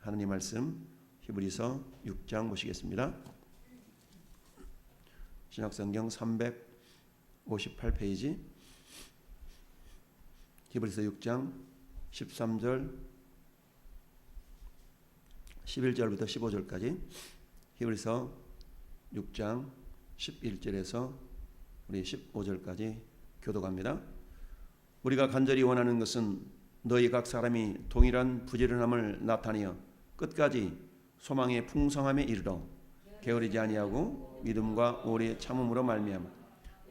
하나님 말씀 히브리서 6장 보시겠습니다. 신약성경 358페이지 히브리서 6장 13절 11절부터 15절까지 히브리서 6장 11절에서 우리 15절까지 교도갑니다. 우리가 간절히 원하는 것은 너희 각 사람이 동일한 부지런함을 나타내어 끝까지 소망의 풍성함에 이르러 게으르지 아니하고 믿음과 오래 참음으로 말미암아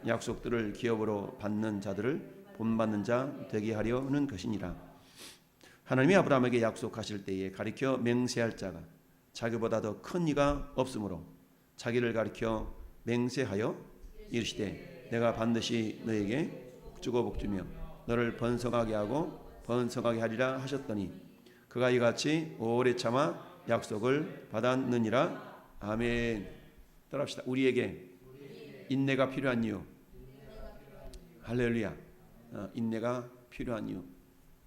약속들을 기업으로 받는 자들을 본받는 자 되게 하려는 것이니라. 하나님이 아브라함에게 약속하실 때에 가리켜 맹세할 자가 자기보다 더 큰 이가 없으므로 자기를 가리켜 맹세하여 이르시되 내가 반드시 너에게 주고 복주며 너를 번성하게 하고 번성하게 하리라 하셨더니 그가 이같이 오래 참아 약속을 받았느니라 아멘. 따라합시다. 우리에게 인내가 필요한 이유. 할렐루야. 어, 인내가 필요한 이유.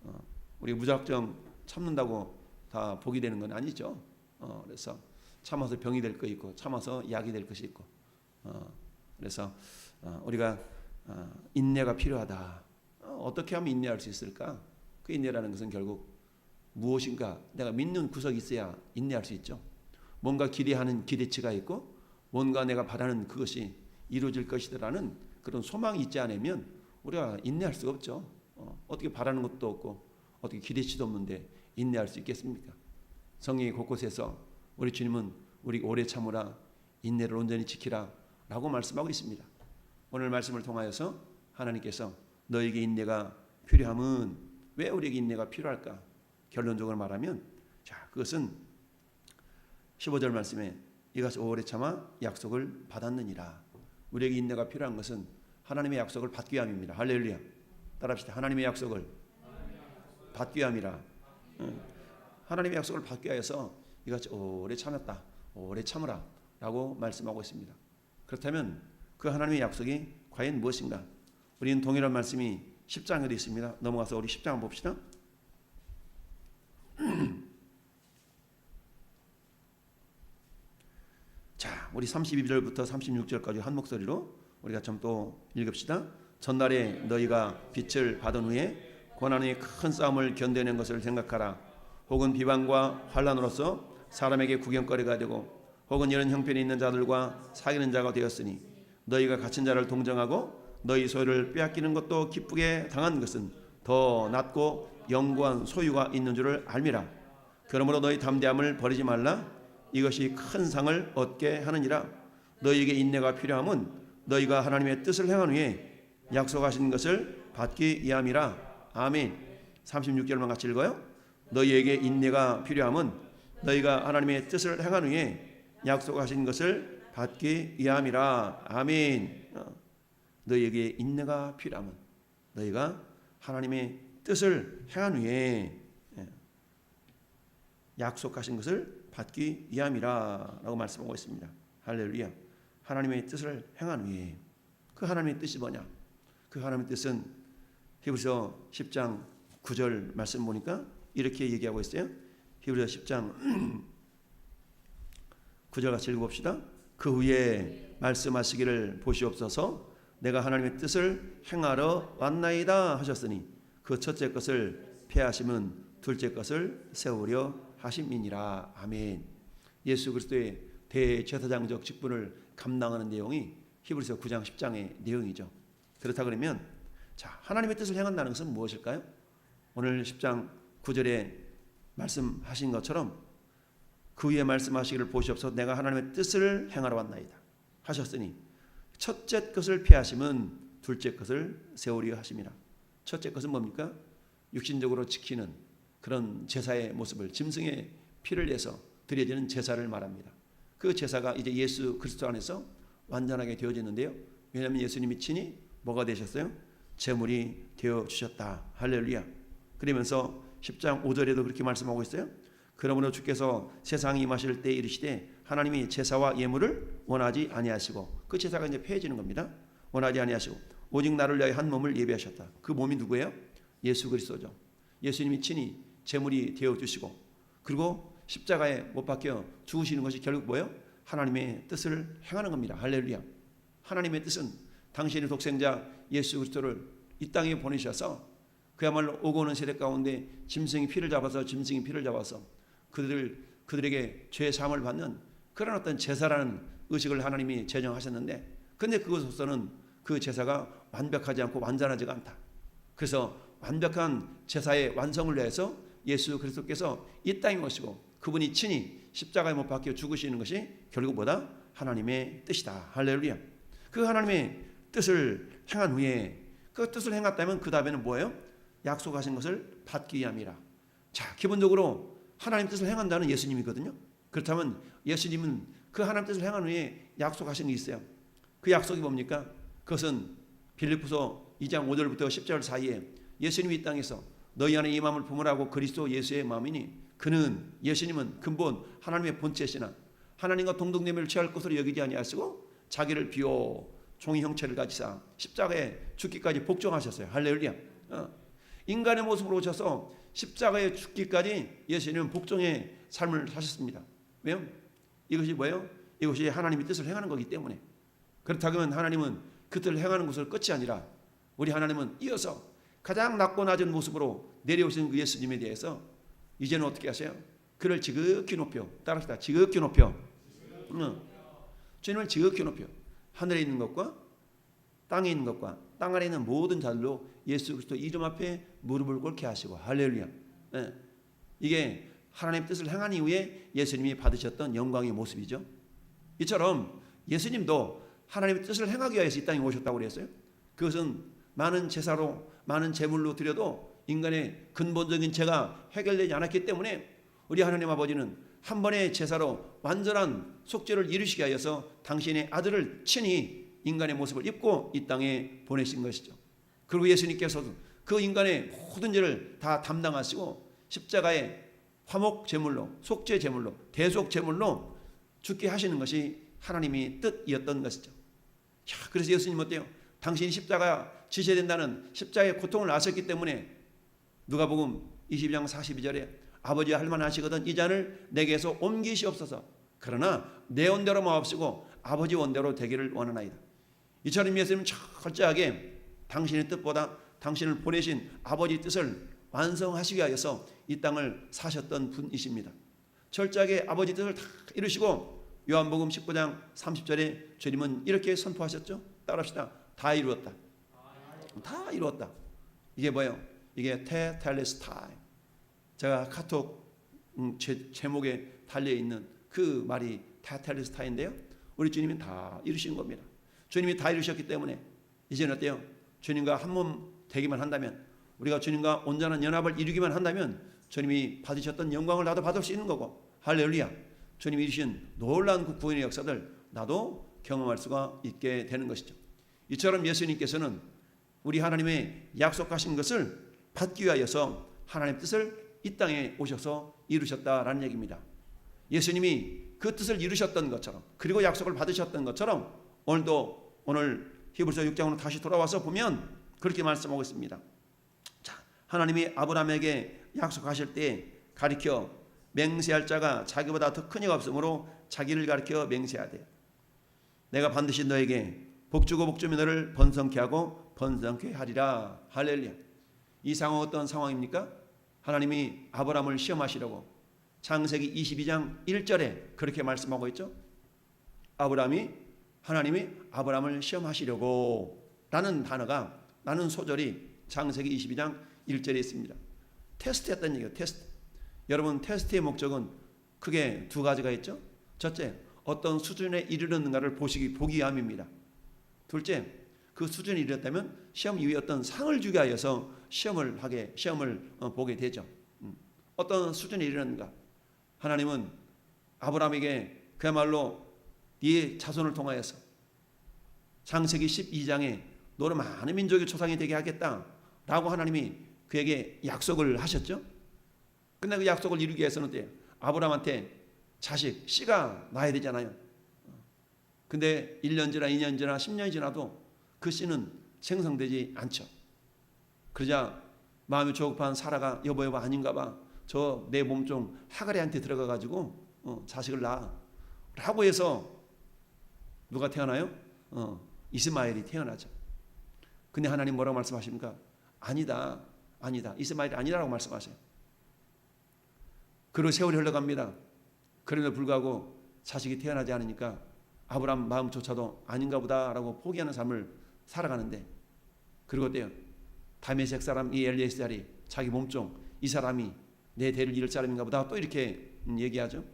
어, 우리 무작정 참는다고 다 복이 되는 건 아니죠. 어, 그래서 참아서 병이 될 거 있고 참아서 약이 될 것이 있고. 어, 그래서 어, 우리가 어, 인내가 필요하다. 어, 어떻게 하면 인내할 수 있을까? 그 인내라는 것은 결국 무엇인가 내가 믿는 구석이 있어야 인내할 수 있죠. 뭔가 기대하는 기대치가 있고 뭔가 내가 바라는 그것이 이루어질 것이라는 그런 소망이 있지 않으면 우리가 인내할 수가 없죠. 어, 어떻게 바라는 것도 없고 어떻게 기대치도 없는데 인내할 수 있겠습니까? 성경의 곳곳에서 우리 주님은 우리 오래 참으라 인내를 온전히 지키라라고 말씀하고 있습니다. 오늘 말씀을 통하여서 하나님께서 너에게 인내가 필요함은 왜 우리에게 인내가 필요할까? 결론적으로 말하면 자 그것은 15절 말씀에 이것이 오래 참아 약속을 받았느니라. 우리에게 인내가 필요한 것은 하나님의 약속을 받기 위함입니다. 할렐루야. 따라합시다. 하나님의 약속을 받기 위함이라. 하나님의 약속을 받기 위해서 이같이 오래 참았다. 오래 참으라 라고 말씀하고 있습니다. 그렇다면 그 하나님의 약속이 과연 무엇인가? 우리는 동일한 말씀이 10장에도 있습니다. 넘어가서 우리 10장 봅시다. 자, 우리 32절부터 36절까지 한 목소리로 우리가 좀 또 읽읍시다. 전날에 너희가 빛을 받은 후에 고난의 큰 싸움을 견뎌낸 것을 생각하라. 혹은 비방과 환란으로서 사람에게 구경거리가 되고 혹은 이런 형편이 있는 자들과 사귀는 자가 되었으니 너희가 갇힌 자를 동정하고 너희 소유를 빼앗기는 것도 기쁘게 당한 것은 더 낫고 영구한 소유가 있는 줄을 알미라. 그러므로 너희 담대함을 버리지 말라. 이것이 큰 상을 얻게 하느니라. 너희에게 인내가 필요함은 너희가 하나님의 뜻을 행한 후에 약속하신 것을 받기 위함이라. 아멘. 36절만 같이 읽어요. 너희에게 인내가 필요함은 너희가 하나님의 뜻을 행한 후에 약속하신 것을 받기 위함이라. 아멘. 어. 너희에게 인내가 필요함은 너희가 하나님의 뜻을 행한 후에 예, 약속하신 것을 받기 위함이라라고 말씀하고 있습니다. 할렐루야. 하나님의 뜻을 행한 후에 그 하나님의 뜻이 뭐냐? 그 하나님의 뜻은 히브리서 10장 9절 말씀 보니까 이렇게 얘기하고 있어요. 히브리서 10장 9절 같이 읽어봅시다. 그 후에 말씀하시기를 보시옵소서 내가 하나님의 뜻을 행하러 왔나이다 하셨으니 그 첫째 것을 폐하심은 둘째 것을 세우려 하심이니라. 아멘. 예수 그리스도의 대제사장적 직분을 감당하는 내용이 히브리서 9장 10장의 내용이죠. 그렇다 그러면 자, 하나님의 뜻을 행한다는 것은 무엇일까요? 오늘 10장 9절에 말씀하신 것처럼 그 위에 말씀하시기를 보시옵소서 내가 하나님의 뜻을 행하러 왔나이다 하셨으니 첫째 것을 피하시면 둘째 것을 세우려 하심이라. 첫째 것은 뭡니까? 육신적으로 지키는 그런 제사의 모습을 짐승의 피를 내서 드려지는 제사를 말합니다. 그 제사가 이제 예수 그리스도 안에서 완전하게 되어지는데요. 왜냐하면 예수님이 친히 뭐가 되셨어요? 제물이 되어 주셨다. 할렐루야. 그러면서 10장 5절에도 그렇게 말씀하고 있어요. 그러므로 주께서 세상에 임하실 때 이르시되 하나님이 제사와 예물을 원하지 아니하시고 그 제사가 이제 폐해지는 겁니다. 원하지 아니하시고 오직 나를 위하여 한 몸을 예비하셨다. 그 몸이 누구예요? 예수 그리스도죠. 예수님이 친히 제물이 되어 주시고 그리고 십자가에 못 박혀 죽으시는 것이 결국 뭐예요? 하나님의 뜻을 행하는 겁니다. 할렐루야. 하나님의 뜻은 당신의 독생자 예수 그리스도를 이 땅에 보내셔서 그야말로 오고 오는 세대 가운데 짐승이 피를 잡아서 짐승이 피를 잡아서 그들 그들에게 죄 사함을 받는 그런 어떤 제사라는 의식을 하나님이 제정하셨는데 근데 그것으로서는 그 제사가 완벽하지 않고 완전하지가 않다. 그래서 완벽한 제사의 완성을 위해서 예수 그리스도께서 이 땅에 오시고 그분이 친히 십자가에 못 박혀 죽으시는 것이 결국 뭐다? 하나님의 뜻이다. 할렐루야. 그 하나님의 뜻을 행한 후에 그 뜻을 행했다면 그 다음에는 뭐예요? 약속하신 것을 받기 위함이라. 자, 기본적으로 하나님 뜻을 행한다는 예수님이거든요. 그렇다면 예수님은 그 하나님 뜻을 행한 후에 약속하신 게 있어요. 그 약속이 뭡니까? 그것은 빌립보서 2장 5절부터 10절 사이에 예수님이 이 땅에서 너희 안에 이 마음을 품으라고 그리스도 예수의 마음이니 그는 예수님은 근본 하나님의 본체시나 하나님과 동등됨을 취할 것으로 여기지 아니하시고 자기를 비워 종이 형체를 가지사 십자가에 죽기까지 복종하셨어요. 할렐루야. 어. 인간의 모습으로 오셔서 십자가에 죽기까지 예수님은 복종의 삶을 사셨습니다. 왜요? 이것이 뭐예요? 이것이 하나님의 뜻을 행하는 거기 때문에 그렇다면 하나님은 그 뜻을 행하는 것을 끝이 아니라 우리 하나님은 이어서 가장 낮고 낮은 모습으로 내려오신 그 예수님에 대해서 이제는 어떻게 하세요? 그를 지극히 높여 따라합시다. 지극히 높여. 응. 주님을 지극히 높여. 하늘에 있는 것과 땅에 있는 것과 땅 아래 있는 모든 자들로 예수 그리스도 이름 앞에 무릎을 꿇게 하시고 할렐루야. 예. 이게 하나님 뜻을 행한 이후에 예수님이 받으셨던 영광의 모습이죠. 이처럼 예수님도 하나님의 뜻을 행하기 위해서 이 땅에 오셨다고 그랬어요. 그것은 많은 제사로 많은 제물로 드려도 인간의 근본적인 죄가 해결되지 않았기 때문에 우리 하나님 아버지는 한 번의 제사로 완전한 속죄를 이루시기 위해서 당신의 아들을 친히 인간의 모습을 입고 이 땅에 보내신 것이죠. 그리고 예수님께서도 그 인간의 모든 죄를 다 담당하시고 십자가에 화목 제물로 속죄 제물로 대속 제물로 죽게 하시는 것이 하나님의 뜻이었던 것이죠. 야, 그래서 예수님 어때요? 당신이 십자가 지셔야 된다는 십자가의 고통을 아셨기 때문에 누가복음 22장 42절에 아버지 할 만하시거든 이 잔을 내게서 옮기시옵소서. 그러나 내 원대로 마옵시고 아버지 원대로 되기를 원하나이다. 이처럼 예수님은 철저하게 당신의 뜻보다 당신을 보내신 아버지 뜻을 완성하시기 위해서 이 땅을 사셨던 분이십니다. 철저하게 아버지 뜻을 다 이루시고 요한복음 19장 30절에 주님은 이렇게 선포하셨죠. 따라합시다. 다 이루었다. 다 이루었다. 이게 뭐예요? 이게 테텔레스타이. 제가 카톡 음, 제, 제목에 달려 있는 그 말이 테텔레스타인데요. 우리 주님이 다 이루신 겁니다. 주님이 다 이루셨기 때문에 이제는 어때요? 주님과 한 몸 되기만 한다면 우리가 주님과 온전한 연합을 이루기만 한다면 주님이 받으셨던 영광을 나도 받을 수 있는 거고 할렐루야. 주님이 이루신 놀라운 그 구원의 역사들 나도 경험할 수가 있게 되는 것이죠. 이처럼 예수님께서는 우리 하나님의 약속하신 것을 받기 위하여서 하나님 뜻을 이 땅에 오셔서 이루셨다라는 얘기입니다. 예수님이 그 뜻을 이루셨던 것처럼 그리고 약속을 받으셨던 것처럼 오늘도 오늘 히브리서 6장으로 다시 돌아와서 보면 그렇게 말씀하고 있습니다. 자, 하나님이 아브라함에게 약속하실 때 가리켜 맹세할 자가 자기보다 더 큰 이가 없으므로 자기를 가리켜 맹세하되 내가 반드시 너에게 복주고 복주며 너를 번성케 하고 번성케 하리라 할렐루야 이 상황 어떤 상황입니까? 하나님이 아브라함을 시험하시려고 창세기 22장 1절에 그렇게 말씀하고 있죠 아브라함이 하나님이 아브라함을 시험하시려고 라는 단어가 라는 소절이 창세기 22장 1절에 있습니다 테스트했다는 얘기예요 테스트 여러분 테스트의 목적은 크게 두 가지가 있죠. 첫째, 어떤 수준에 이르렀는가를 보시기 보기 위함입니다. 둘째, 그 수준에 이르렀다면 시험 이후에 어떤 상을 주기 위해서 시험을 하게 시험을 어, 보게 되죠. 음. 어떤 수준에 이르렀는가? 하나님은 아브라함에게 그야말로 네 자손을 통하여서 창세기 12장에 너는 많은 민족의 조상이 되게 하겠다라고 하나님이 그에게 약속을 하셨죠. 근데 그 약속을 이루기 위해서는 어때요? 아브라함한테 자식, 씨가 나야 되잖아요. 근데 1년 지나 2년 지나 10년이 지나도 그 씨는 생성되지 않죠. 그러자 마음이 조급한 사라가 여보 여보 아닌가 봐. 저 내 몸종 하가리한테 들어가 가지고 어, 자식을 낳아 라고 해서 누가 태어나요? 어, 이스마엘이 태어나죠. 근데 하나님 뭐라고 말씀하십니까? 아니다. 아니다. 이스마엘이 아니라고 말씀하세요. 그리고 세월이 흘러갑니다. 그럼에도 불구하고 자식이 태어나지 않으니까 아브라함 마음조차도 아닌가 보다라고 포기하는 삶을 살아가는데 그리고 어때요? 다메섹 사람 이 엘리에스달이 자기 몸종 이 사람이 내 대를 이을 사람인가 보다 또 이렇게 음, 얘기하죠.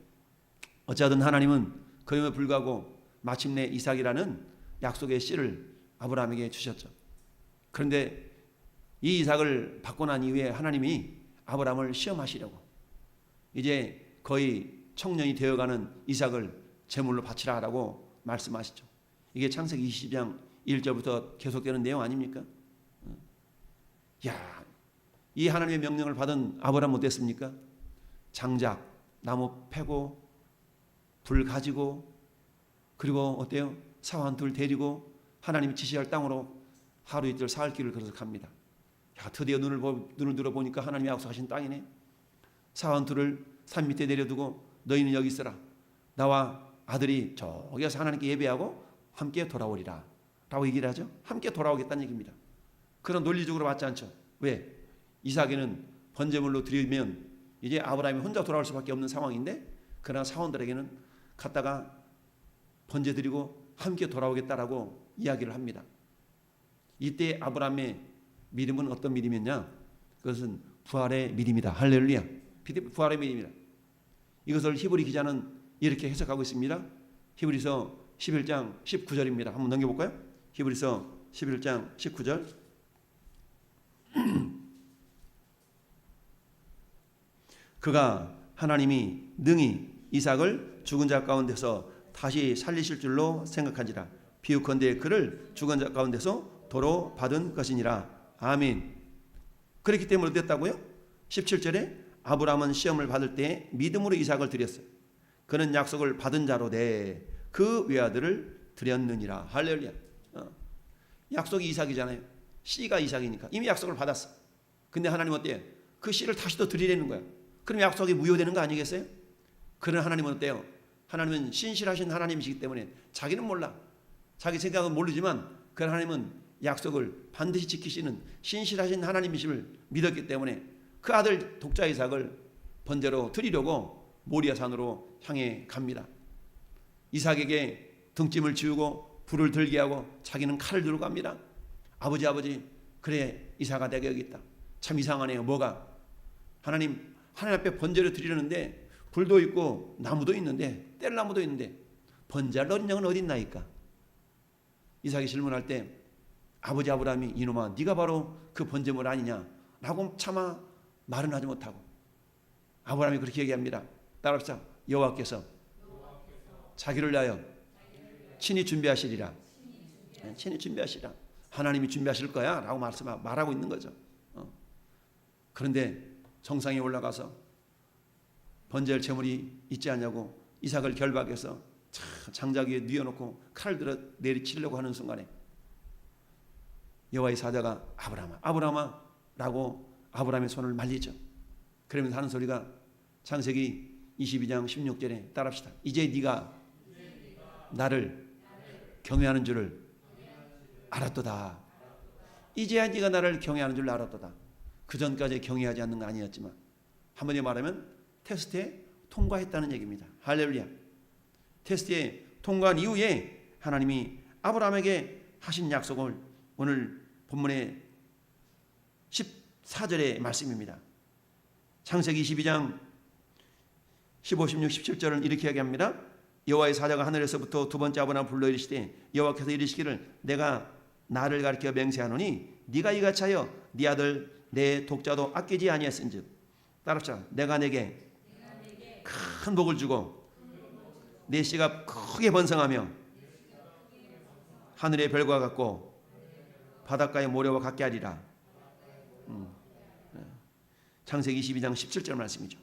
어찌하든 하나님은 그럼에도 불구하고 마침내 이삭이라는 약속의 씨를 아브라함에게 주셨죠. 그런데 이 이삭을 받고 난 이후에 하나님이 아브라함을 시험하시려고 이제 거의 청년이 되어가는 이삭을 제물로 바치라라고 말씀하시죠. 이게 창세기 20장 1절부터 계속되는 내용 아닙니까? 야, 이 하나님의 명령을 받은 아브라함 어땠습니까? 장작, 나무 패고 불 가지고 그리고 어때요? 사환 둘 데리고 하나님이 지시할 땅으로 하루 이틀 사흘 길을 걸어서 갑니다. 야, 드디어 눈을 보, 눈을 들어 보니까 하나님이 약속하신 땅이네. 사환 둘을 산 밑에 내려두고 너희는 여기 있어라. 나와 아들이 저기 가서 하나님께 예배하고 함께 돌아오리라. 라고 얘기를 하죠. 함께 돌아오겠다는 얘기입니다. 그런 논리적으로 맞지 않죠. 왜? 이삭에는 번제물로 드리면 이제 아브라함이 혼자 돌아올 수밖에 없는 상황인데 그러나 사원들에게는 갔다가 번제 드리고 함께 돌아오겠다라고 이야기를 합니다. 이때 아브라함의 믿음은 어떤 믿음이었냐? 그것은 부활의 믿음이다. 할렐루야. 부활의 믿음이다. 이것을 히브리 기자는 이렇게 해석하고 있습니다. 히브리서 11장 19절입니다. 한번 넘겨볼까요? 히브리서 11장 19절. 그가 하나님이 능히 이삭을 죽은 자 가운데서 다시 살리실 줄로 생각한지라 비유컨대 그를 죽은 자 가운데서 도로 받은 것이니라 아멘 그렇기 때문에 됐다고요? 17절에 아브라함은 시험을 받을 때 믿음으로 이삭을 드렸어요 그는 약속을 받은 자로 내그 외아들을 드렸느니라 할렐루야 어. 약속이 이삭이잖아요 씨가 이삭이니까 이미 약속을 받았어 근데 하나님 어때요? 그 씨를 다시 또 드리려는 거야 그럼 약속이 무효되는 거 아니겠어요? 그런 하나님은 어때요? 하나님은 신실하신 하나님이시기 때문에 자기는 몰라. 자기 생각은 모르지만 그 하나님은 약속을 반드시 지키시는 신실하신 하나님이심을 믿었기 때문에 그 아들 독자 이삭을 번제로 드리려고 모리아 산으로 향해 갑니다. 이삭에게 등짐을 지우고 불을 들게 하고 자기는 칼을 들고 갑니다. 아버지 아버지 그래 이삭아 내가 여기 있다. 참 이상하네요. 뭐가 하나님 하나님 앞에 번제를 드리려는데 불도 있고 나무도 있는데 뗄나무도 있는데 번제할 어린 양은 어디 있나이까? 이삭이 질문할 때 아버지 아브라함이 이놈아 네가 바로 그 번제물 아니냐라고 차마 말은 하지 못하고 아브라함이 그렇게 얘기합니다. 따라합시다. 여호와께서 자기를 위하여 친히 준비하시리라. 네, 친히 준비하시라. 하나님이 준비하실 거야 라고 말씀 말하고 있는 거죠. 어. 그런데 정상에 올라가서 번제할 재물이 있지 않냐고 이삭을 결박해서 장작 위에 뉘어놓고 칼을 들어 내리치려고 하는 순간에 여호와의 사자가 아브라함아 아브라함아라고 아브라함의 손을 말리죠. 그러면서 하는 소리가 창세기 22장 16절에 따라합시다. 이제 네가 나를 경외하는 줄을 알았도다. 이제야 네가 나를 경외하는 줄 알았도다. 그 전까지 경외하지 않는 거 아니었지만 한번에 말하면 테스트에 통과했다는 얘기입니다. 할렐루야. 테스트에 통과한 이후에 하나님이 아브라함에게 하신 약속을 오늘 본문의 14절의 말씀입니다. 창세기 22장 15, 16, 17절은 이렇게 이야기합니다. 여호와의 사자가 하늘에서부터 두 번째 아브라함 불러 이르시되 여호와께서 이르시기를 내가 나를 가리켜 맹세하노니 네가 이같이 하여 네 아들 내 독자도 아끼지 아니했은즉 따라합시다. 내가 내게 큰 복을 주고 내 씨가 크게 번성하며 하늘의 별과 같고 바닷가의 모래와 같게 하리라. 음. 네. 창세기 22장 17절 말씀이죠.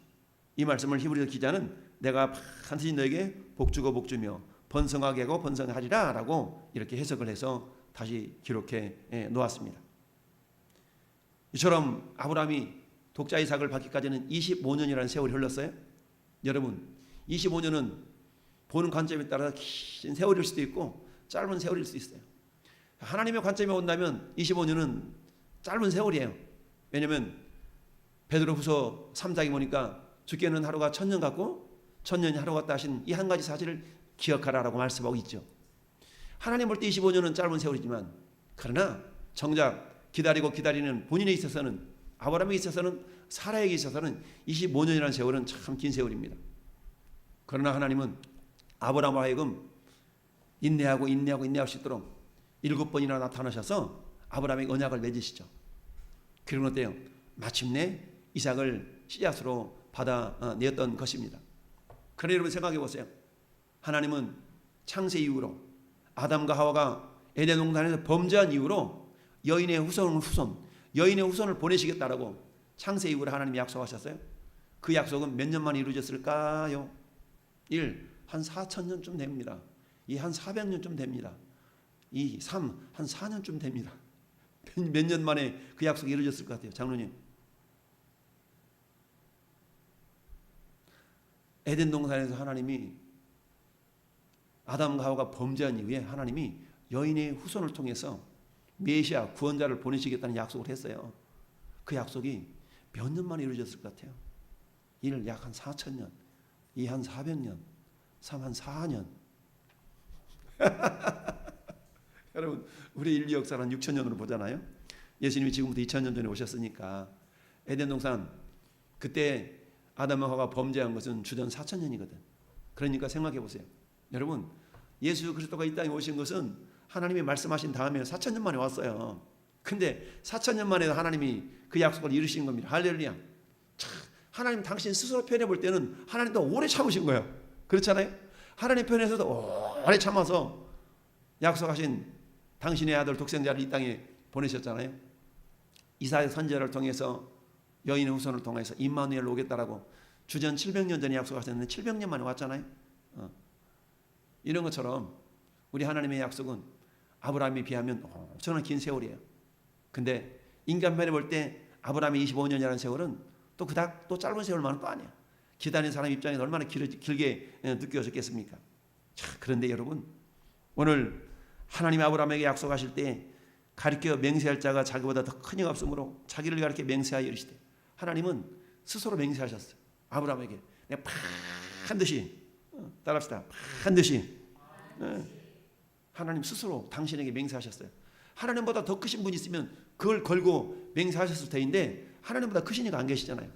이 말씀을 히브리서 기자는 내가 반드시 너에게 복주고 복주며 번성하게 하고 번성하리라라고 이렇게 해석을 해서 다시 기록해 놓았습니다. 이처럼 아브라함이 독자 이삭을 받기까지는 25년이라는 세월이 흘렀어요. 여러분, 25년은 보는 관점에 따라 긴 세월일 수도 있고 짧은 세월일 수도 있어요. 하나님의 관점에 온다면 25년은 짧은 세월이에요. 왜냐면 베드로후서 3장에 보니까 죽게는 하루가 천년 같고 천년이 하루 같다 하신 이 한 가지 사실을 기억하라라고 말씀하고 있죠. 하나님 볼 때 25년은 짧은 세월이지만 그러나 정작 기다리고 기다리는 본인에 있어서는 아브라함에 있어서는 사라에게 있어서는 25년이라는 세월은 참 긴 세월입니다. 그러나 하나님은 아브라함 하여금 인내하고 인내하고 인내할 수 있도록 일곱 번이나 나타나셔서 아브라함에게 언약을 맺으시죠. 그런 어때요? 마침내 이삭을 씨앗으로 받아 어, 내었던 것입니다. 그러나 여러분 생각해 보세요. 하나님은 창세 이후로 아담과 하와가 에덴 동산에서 범죄한 이후로 여인의 후손 후손 여인의 후손을 보내시겠다라고 창세 이후로 하나님이 약속하셨어요. 그 약속은 몇 년 만에 이루어졌을까요? 1. 한 4천 년쯤 됩니다. 2. 한 400년쯤 됩니다. 2. 3. 한 4년쯤 됩니다. 몇 년 만에 그 약속이 이루어졌을 것 같아요. 장로님. 에덴 동산에서 하나님이 아담과 하와가 범죄한 이후에 하나님이 여인의 후손을 통해서 메시아 구원자를 보내시겠다는 약속을 했어요. 그 약속이 몇 년 만에 이루어졌을 것 같아요. 1. 약한 4천 년, 2. 한 400년, 3. 한 4년. 여러분, 우리 인류 역사는 6천 년으로 보잖아요. 예수님이 지금부터 2천 년 전에 오셨으니까 에덴 동산 그때 아담과 하와가 범죄한 것은 주전 4천 년이거든. 그러니까 생각해 보세요. 여러분, 예수 그리스도가 이 땅에 오신 것은 하나님이 말씀하신 다음에 4천 년 만에 왔어요. 근데 4천 년 만에 하나님이 그 약속을 이루신 겁니다. 할렐루야. 참, 하나님 당신 스스로 표현해 볼 때는 하나님도 오래 참으신 거예요. 그렇잖아요. 하나님 편에서도 오래 참아서 약속하신 당신의 아들 독생자를 이 땅에 보내셨잖아요. 이사의 선제를 통해서 여인의 후손을 통해서 임마누엘 오겠다라고 주전 700년 전에 약속하셨는데 700년 만에 왔잖아요. 어. 이런 것처럼 우리 하나님의 약속은 아브라함에 비하면 엄청난 긴 세월이에요. 근데 인간편에 볼 때 아브라함의 25년이라는 세월은 또 그닥 또 짧은 세월만은 또 아니야. 기다리는 사람 입장에서 얼마나 길, 길게 느껴졌겠습니까? 자, 그런데 여러분 오늘 하나님 아브라함에게 약속하실 때 가르쳐 맹세할 자가 자기보다 더큰이 없으므로 자기를 가르쳐 맹세하여 이르시되 하나님은 스스로 맹세하셨어요. 아브라함에게 내가 반드시 어, 따라합시다. 반드시 어, 하나님 스스로 당신에게 맹세하셨어요. 하나님보다 더 크신 분이 있으면 그걸 걸고 맹세하셨을 터인데 하나님보다 크신 이가 안 계시잖아요.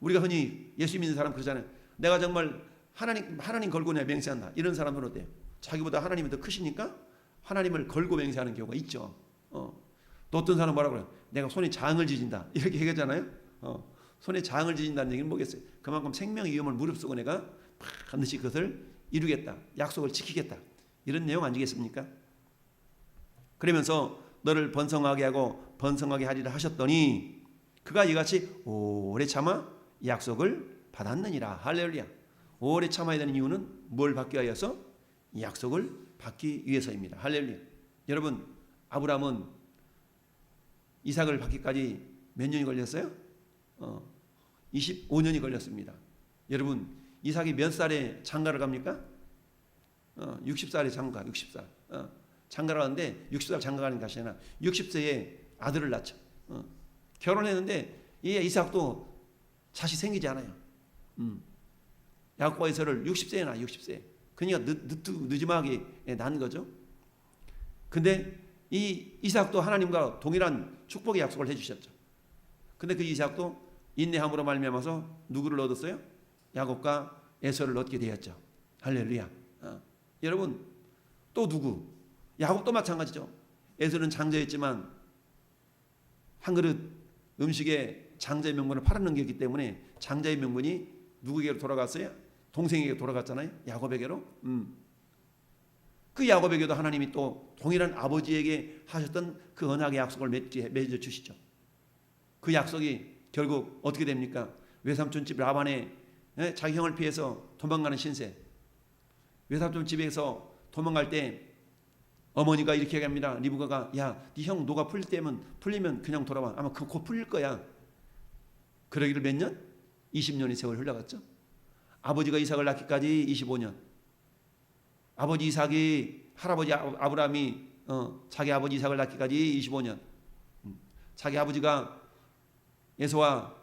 우리가 흔히 예수 믿는 사람 그러잖아요. 내가 정말 하나님 하나님 걸고 내가 맹세한다. 이런 사람들은 어때요? 자기보다 하나님이 더 크시니까 하나님을 걸고 맹세하는 경우가 있죠. 어. 또 어떤 사람 뭐라 그래요? 내가 손에 장을 지진다. 이렇게 얘기하잖아요. 어. 손에 장을 지진다는 얘기는 뭐겠어요? 그만큼 생명의 위험을 무릅쓰고 내가 반드시 그것을 이루겠다. 약속을 지키겠다. 이런 내용 아니겠습니까? 그러면서 너를 번성하게 하고 번성하게 하리라 하셨더니 그가 이같이 오래 참아 약속을 받았느니라. 할렐루야. 오래 참아야 되는 이유는 뭘 받기 위해서? 약속을 받기 위해서입니다. 할렐루야. 여러분, 아브라함은 이삭을 받기까지 몇 년이 걸렸어요? 어, 25년이 걸렸습니다. 여러분, 이삭이 몇 살에 장가를 갑니까? 어, 60살에 장가, 60살. 어, 장가를 가는데 60살 장가 가는 것이 아니라 60세에 아들을 낳죠. 어, 결혼했는데 이 이삭도 자식 생기지 않아요. 음. 야곱과 이서를 60세에 낳아, 60세. 그러니까 늦, 늦, 늦음하게 난 거죠. 근데 이 이삭도 하나님과 동일한 축복의 약속을 해주셨죠. 근데 그 이삭도 인내함으로 말미암아서 누구를 얻었어요? 야곱과 에서를 얻게 되었죠. 할렐루야. 어. 여러분 또 누구? 야곱도 마찬가지죠. 에서는 장자였지만 한 그릇 음식에 장자의 명분을 팔아넘겼기 때문에 장자의 명분이 누구에게로 돌아갔어요? 동생에게 돌아갔잖아요. 야곱에게로. 음. 그 야곱에게도 하나님이 또 동일한 아버지에게 하셨던 그 언약의 약속을 맺어 주시죠. 그 약속이 결국 어떻게 됩니까? 외삼촌 집 라반에 자기 형을 피해서 도망가는 신세. 외삼촌 집에서 도망갈 때 어머니가 이렇게 얘기합니다. 리브가가 야, 네형 노가 풀릴 때면 풀리면 그냥 돌아와. 아마 그곧 풀릴 거야. 그러기를 몇 년? 20년의 세월 흘러갔죠. 아버지가 이삭을 낳기까지 25년. 아버지 이삭이 할아버지 아- 아브라함이 어, 자기 아버지 이삭을 낳기까지 25년. 음, 자기 아버지가 예수와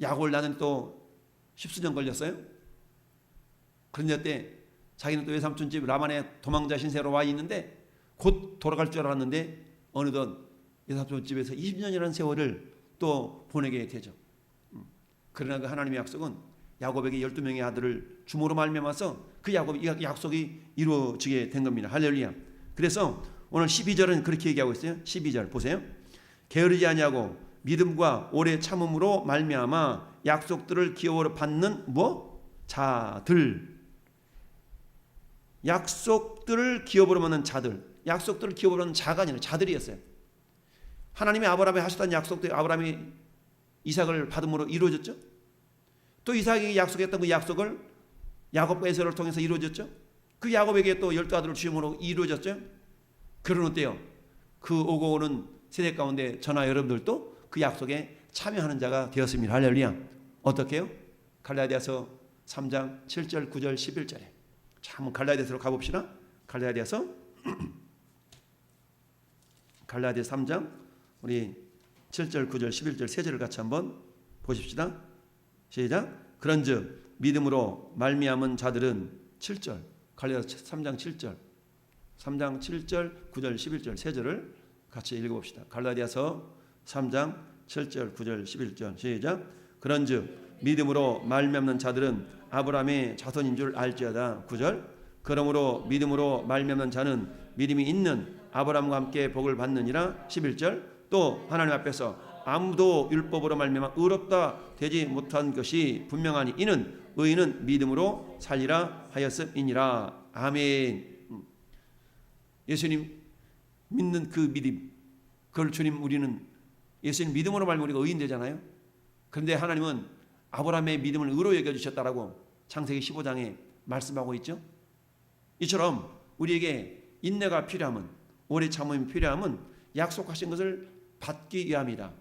야곱을 낳는 또 십수년 걸렸어요. 그런데 때 자기는 또 외삼촌 집 라만에 도망자 신세로 와 있는데 곧 돌아갈 줄 알았는데 어느덧 외삼촌 집에서 20년이라는 세월을 또 보내게 되죠. 음, 그러나 그 하나님의 약속은 야곱에게 12명의 아들을 주모로 말미암아서 그 야곱 약속이 이루어지게 된 겁니다. 할렐루야. 그래서 오늘 12절은 그렇게 얘기하고 있어요. 12절 보세요. 게으르지 아니하고 믿음과 오래 참음으로 말미암아 약속들을 기업으로 받는 뭐 자들 약속들을 기업으로 받는 자들 약속들을 기업으로 받는 자가 아니라 자들이었어요. 하나님이 아브라함에 하셨던 약속도 아브라함이 이삭을 받음으로 이루어졌죠. 또 이삭이 약속했던 그 약속을 야곱과 에서를 통해서 이루어졌죠. 그 야곱에게 또 열두 아들을 주임으로 이루어졌죠. 그런 어때요? 그 오고 오는 세대 가운데 저나 여러분들도 그 약속에 참여하는 자가 되었습니다. 할렐루야. 어떻게요? 갈라디아서 3장 7절, 9절, 11절에. 자, 한번 갈라디아서로 가봅시다. 갈라디아서 갈라디아 3장 우리 7절, 9절, 11절 세 절을 같이 한번 보십시다. 시작. 그런즉 믿음으로 말미암은 자들은 7절. 갈라디아 3장 7절. 3장 7절, 9절, 11절 세 절을 같이 읽어 봅시다. 갈라디아서 3장 7절, 9절, 11절 시작. 그런즉 믿음으로 말미암는 자들은 아브라함의 자손인 줄 알지어다. 9절. 그러므로 믿음으로 말미암는 자는 믿음이 있는 아브라함과 함께 복을 받느니라. 11절. 또 하나님 앞에서 아무도 율법으로 말미암아 의롭다 되지 못한 것이 분명하니 이는 의인은 믿음으로 살리라 하였음이니라. 아멘. 음. 예수님 믿는 그 믿음, 그걸 주님 우리는 예수님 믿음으로 말면 우리가 의인 되잖아요. 그런데 하나님은 아브라함의 믿음을 의로 여겨 주셨다라고 창세기 15장에 말씀하고 있죠. 이처럼 우리에게 인내가 필요함은 오래 참음이 필요함은 약속하신 것을 받기 위함이다.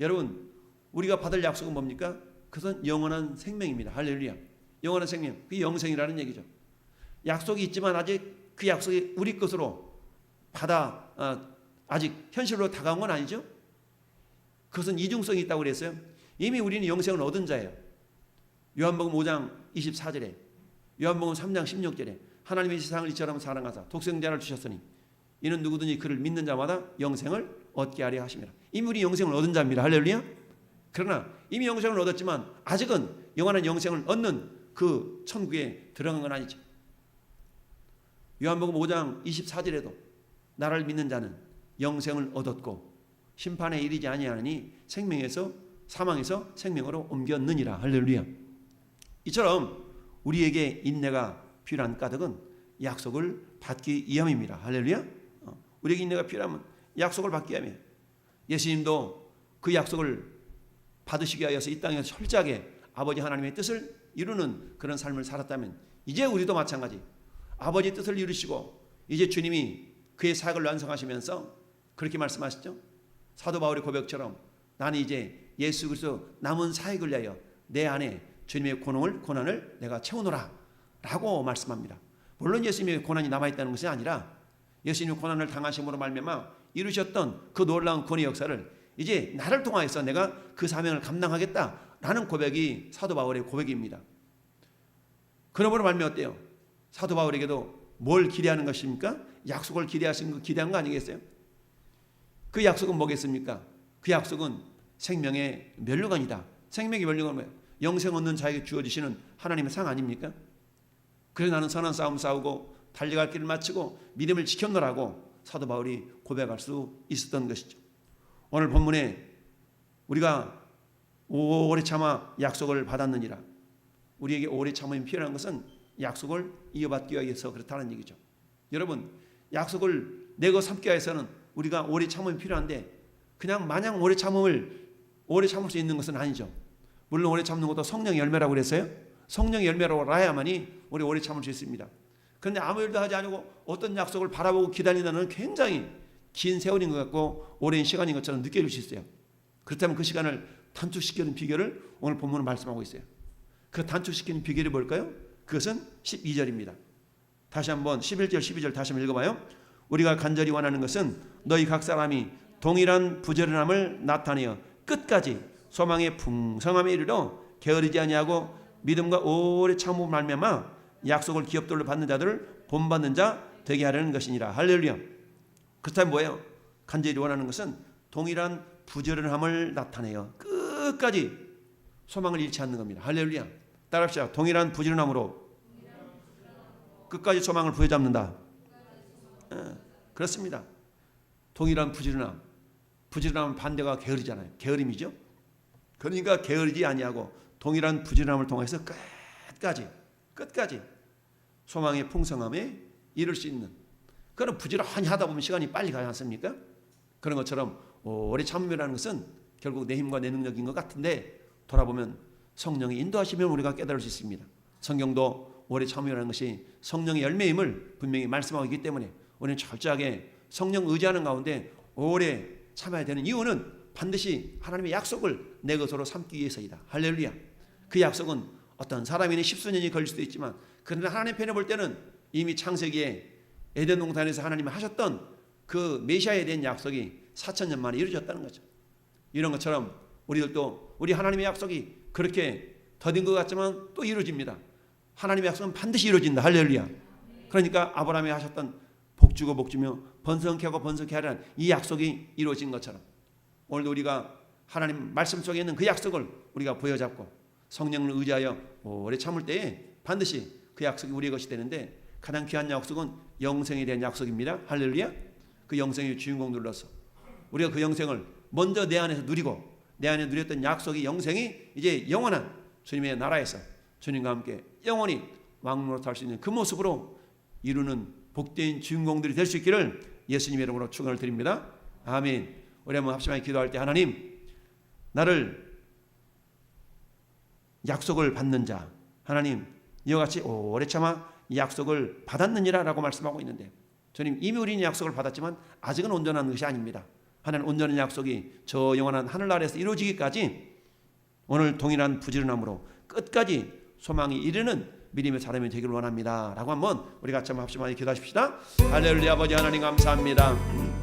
여러분, 우리가 받을 약속은 뭡니까? 그것은 영원한 생명입니다. 할렐루야. 영원한 생명. 그게 영생이라는 얘기죠. 약속이 있지만 아직 그 약속이 우리 것으로 받아 어, 아직 현실로 다가온 건 아니죠. 그것은 이중성이 있다고 그랬어요. 이미 우리는 영생을 얻은 자예요. 요한복음 5장 24절에 요한복음 3장 16절에 하나님의 세상을 이처럼 사랑하사 독생자를 주셨으니 이는 누구든지 그를 믿는 자마다 영생을 얻게 하려 하심이라. 이미 우리 영생을 얻은 자입니다. 할렐루야. 그러나 이미 영생을 얻었지만 아직은 영원한 영생을 얻는 그 천국에 들어간 건 아니죠. 요한복음 5장 24절에도 나를 믿는 자는 영생을 얻었고 심판에 이르지 아니하니 생명에서 사망에서 생명으로 옮겼느니라 할렐루야. 이처럼 우리에게 인내가 필요한 까닭은 약속을 받기 위함입니다. 할렐루야. 어, 우리에게 인내가 필요하면 약속을 받기 위함이에요. 예수님도 그 약속을 받으시기 위하여서 이 땅에서 철저하게 아버지 하나님의 뜻을 이루는 그런 삶을 살았다면 이제 우리도 마찬가지 아버지 뜻을 이루시고 이제 주님이 그의 사역을 완성하시면서 그렇게 말씀하시죠. 사도 바울의 고백처럼 나는 이제 예수 그리스도 남은 사역을 위하여 내 안에 주님의 고능을 고난을 내가 채우노라 라고 말씀합니다. 물론 예수님의 고난이 남아 있다는 것이 아니라 예수님의 고난을 당하심으로 말미암아 이루셨던 그 놀라운 권의 역사를 이제 나를 통하여서 내가 그 사명을 감당하겠다라는 고백이 사도 바울의 고백입니다. 그러므로 말미 어때요? 사도 바울에게도 뭘 기대하는 것입니까? 약속을 기대하신 거 기대한 거 아니겠어요? 그 약속은 뭐겠습니까? 그 약속은 생명의 멸류관이다. 생명의 멸류관은? 영생 얻는 자에게 주어지시는 하나님의 상 아닙니까? 그래서 나는 선한 싸움 싸우고 달려갈 길을 마치고 믿음을 지켰노라고 사도 바울이 고백할 수 있었던 것이죠. 오늘 본문에 우리가 오래 참아 약속을 받았느니라. 우리에게 오래 참음이 필요한 것은 약속을 이어받기 위해서 그렇다는 얘기죠. 여러분, 약속을 내고 삼기 위해서는 우리가 오래 참음이 필요한데 그냥 마냥 오래 참음을 오래 참을 수 있는 것은 아니죠. 물론 오래 참는 것도 성령 열매라고 그랬어요. 성령 열매로 알아야만이 우리 오래 참을 수 있습니다. 그런데 아무 일도 하지 않고 어떤 약속을 바라보고 기다린다는 굉장히 긴 세월인 것 같고 오랜 시간인 것처럼 느껴질 수 있어요. 그렇다면 그 시간을 단축시키는 비결을 오늘 본문은 말씀하고 있어요. 그 단축시키는 비결이 뭘까요? 그것은 12절입니다. 다시 한번 11절 12절 다시 한번 읽어봐요. 우리가 간절히 원하는 것은 너희 각 사람이 동일한 부지런함을 나타내어 끝까지 소망의 풍성함에 이르러 게으르지 아니하고 믿음과 오래 참음 말미암아 약속을 기업들로 받는 자들을 본받는 자 되게 하려는 것이니라 할렐루야. 그렇다면 뭐예요? 간절히 원하는 것은 동일한 부지런함을 나타내어 끝까지 소망을 잃지 않는 겁니다. 할렐루야. 따라합시다. 동일한 부지런함으로 끝까지 소망을 부여잡는다. 예, 그렇습니다. 동일한 부지런함. 부지런함 반대가 게으르잖아요. 게으름이죠. 그러니까 게으르지 아니하고 동일한 부지런함을 통해서 끝까지 끝까지 소망의 풍성함에 이룰 수 있는 그런 부지런히 하다 보면 시간이 빨리 가지 않습니까? 그런 것처럼 오래 참음이라는 것은 결국 내 힘과 내 능력인 것 같은데 돌아보면 성령이 인도하시면 우리가 깨달을 수 있습니다. 성경도 오래 참음이라는 것이 성령의 열매임을 분명히 말씀하고 있기 때문에 우리는 철저하게 성령 의지하는 가운데 오래 참아야 되는 이유는 반드시 하나님의 약속을 내 것으로 삼기 위해서이다. 할렐루야. 그 약속은 어떤 사람이는 십수년이 걸릴 수도 있지만 그러나 하나님 편에 볼 때는 이미 창세기에 에덴 동산에서 하나님이 하셨던 그 메시아에 대한 약속이 4천 년 만에 이루어졌다는 거죠. 이런 것처럼 우리들도 우리 하나님의 약속이 그렇게 더딘 것 같지만 또 이루어집니다. 하나님의 약속은 반드시 이루어진다. 할렐루야. 그러니까 아브라함이 하셨던 복주고 복주며 번성케 하고 번성케 하라는 이 약속이 이루어진 것처럼 오늘도 우리가 하나님 말씀 속에 있는 그 약속을 우리가 부여잡고 성령을 의지하여 오래 참을 때에 반드시 그 약속이 우리의 것이 되는데 가장 귀한 약속은 영생에 대한 약속입니다. 할렐루야. 그 영생의 주인공 눌러서 우리가 그 영생을 먼저 내 안에서 누리고 내 안에 누렸던 약속이 영생이 이제 영원한 주님의 나라에서 주님과 함께 영원히 왕노릇 할 수 있는 그 모습으로 이루는 복된 주인공들이 될 수 있기를 예수님의 이름으로 축원을 드립니다. 아멘. 우리 한번 합심하게 기도할 때 하나님 나를 약속을 받는 자 하나님 이와 같이 오래 참아 약속을 받았느니라라고 말씀하고 있는데 주님 이미 우리는 약속을 받았지만 아직은 온전한 것이 아닙니다. 하나님 온전한 약속이 저 영원한 하늘나라에서 이루어지기까지 오늘 동일한 부지런함으로 끝까지 소망이 이르는 믿음의 사람이 되기를 원합니다. 라고 한번 우리 같이 한번 합심하게 기도하십시다. 할렐루야 아버지 하나님 감사합니다.